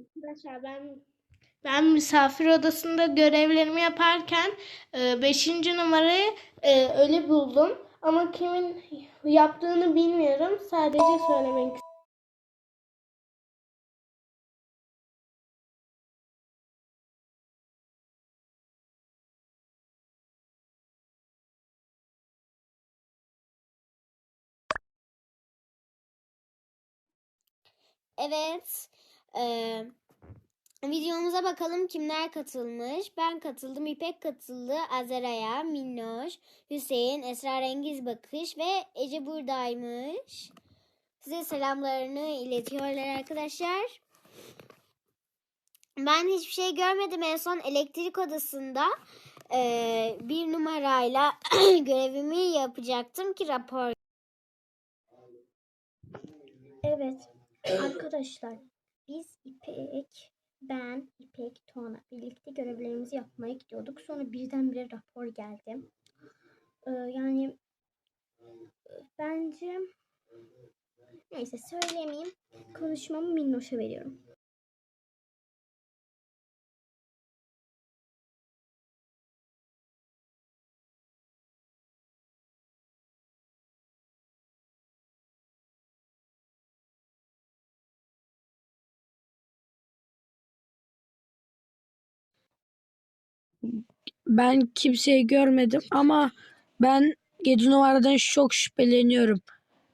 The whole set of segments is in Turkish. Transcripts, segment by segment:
Arkadaşlar ben ben misafir odasında görevlerimi yaparken 5. numarayı e, öyle buldum. Ama kimin yaptığını bilmiyorum. Sadece söylemek istedim. Evet. Eee, videomuza bakalım kimler katılmış. Ben katıldım. İpek katıldı. Azeraya, Minnoş, Hüseyin, Esrarengiz Bakış ve Ece buradaymış. Size selamlarını iletiyorlar arkadaşlar. Ben hiçbir şey görmedim. En son elektrik odasında eee, bir numarayla görevimi yapacaktım ki rapor Evet arkadaşlar biz İpek, ben, İpek, Tuana birlikte görevlerimizi yapmaya gidiyorduk. Sonra birdenbire rapor geldi. Ee, yani e, bence neyse söylemeyeyim. Konuşmamı Minnoş'a veriyorum. Ben kimseyi görmedim ama ben 7 numaradan çok şüpheleniyorum.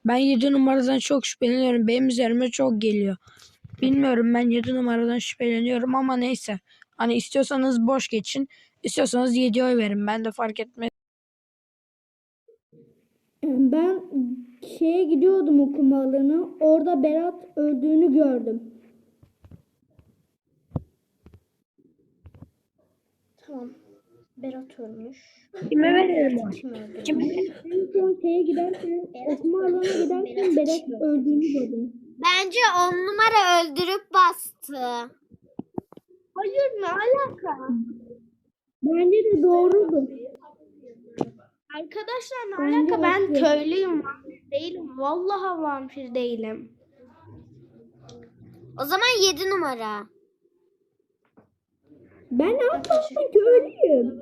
Ben 7 numaradan çok şüpheleniyorum. Benim üzerime çok geliyor. Bilmiyorum ben 7 numaradan şüpheleniyorum ama neyse. Hani istiyorsanız boş geçin. istiyorsanız 7 oy verin. Ben de fark etmez. Ben şeye gidiyordum okuma. Orada Berat öldüğünü gördüm. Tamam. Berat ölmüş. Kime verelim? Kim öldü? En son şeye giderken, okuma alanına giderken Berat öldüğünü gördüm. Bence on numara öldürüp bastı. Hayır ne alaka? Bence de doğrudur. Arkadaşlar ne Bence alaka? Ben haklı. köylüyüm. Vampir değilim. Vallahi vampir değilim. O zaman 7 numara. Ben ne yapayım ki öleyim.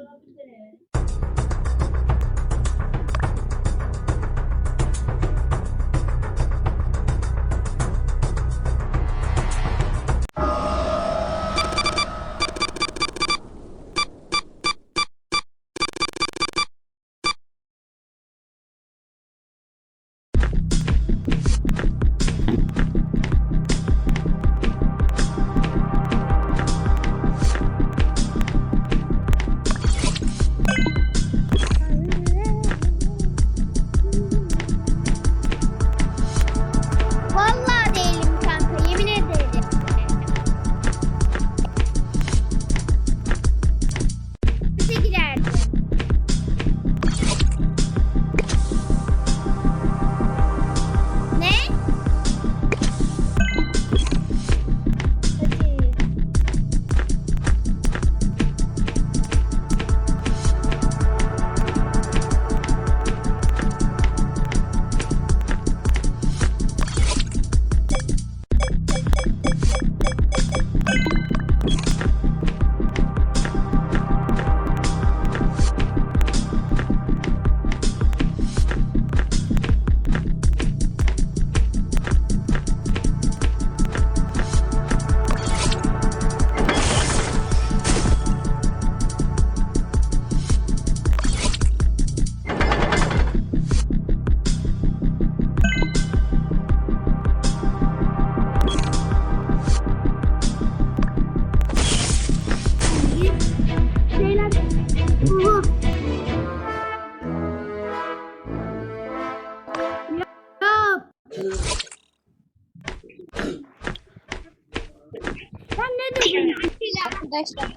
Arkadaşlar.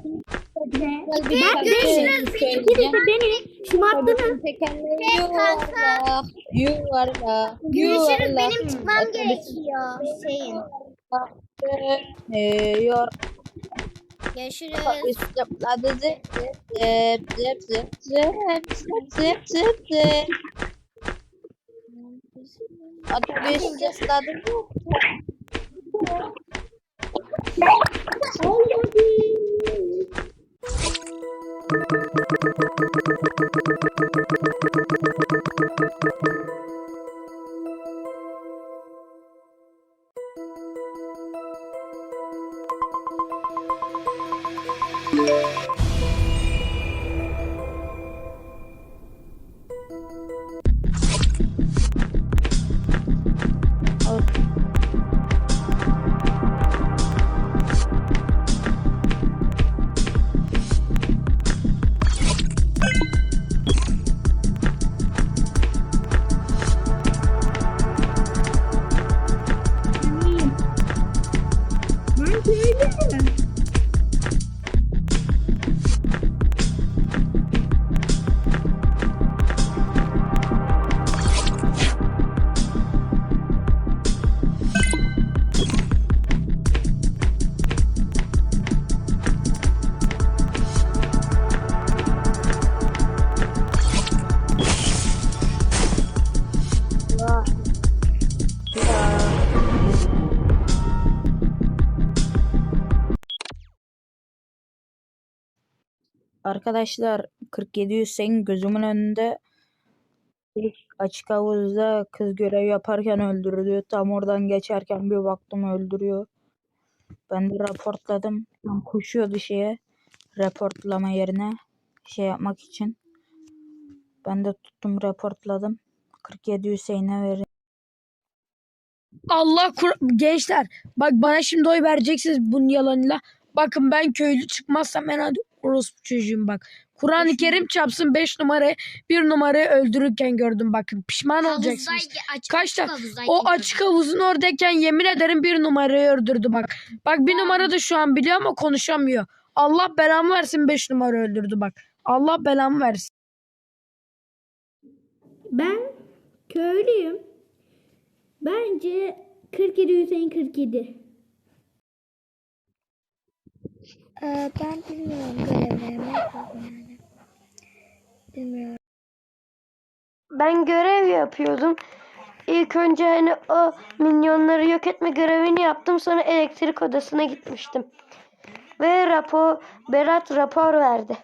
Ben görüşürüz. Birisi beni şımarttınız. Yuvarla. Yuvarla. Görüşürüz. Benim çıkmam gerekiyor. Şeyin. Yok. Görüşürüz. Sadece zip zip zip zip zip zip zip. A tu jeszcze stady? 好兄弟 Arkadaşlar 47 Hüseyin gözümün önünde açık havuzda kız görev yaparken öldürdü. Tam oradan geçerken bir baktım öldürüyor. Ben de raportladım. Tam koşuyordu şeye. Raportlama yerine şey yapmak için. Ben de tuttum raportladım. 47 Hüseyin'e verin. Allah kur- gençler bak bana şimdi oy vereceksiniz bunun yalanıyla. Bakın ben köylü çıkmazsam en hadi orospu çocuğum bak. Kur'an-ı Kerim çapsın 5 numarayı 1 numarayı öldürürken gördüm bakın. Pişman olacaksınız. Havuzdayken, açık, Kaç O açık havuzun oradayken yemin ederim bir numarayı öldürdü bak. Bak bir numara da şu an biliyor ama konuşamıyor. Allah belamı versin 5 numara öldürdü bak. Allah belamı versin. Ben köylüyüm. Bence 47 Hüseyin 47. Ee, ben bilmiyorum görevlerimi yani. Bilmiyorum. Ben görev yapıyordum. İlk önce hani o minyonları yok etme görevini yaptım. Sonra elektrik odasına gitmiştim. Ve rapor, Berat rapor verdi.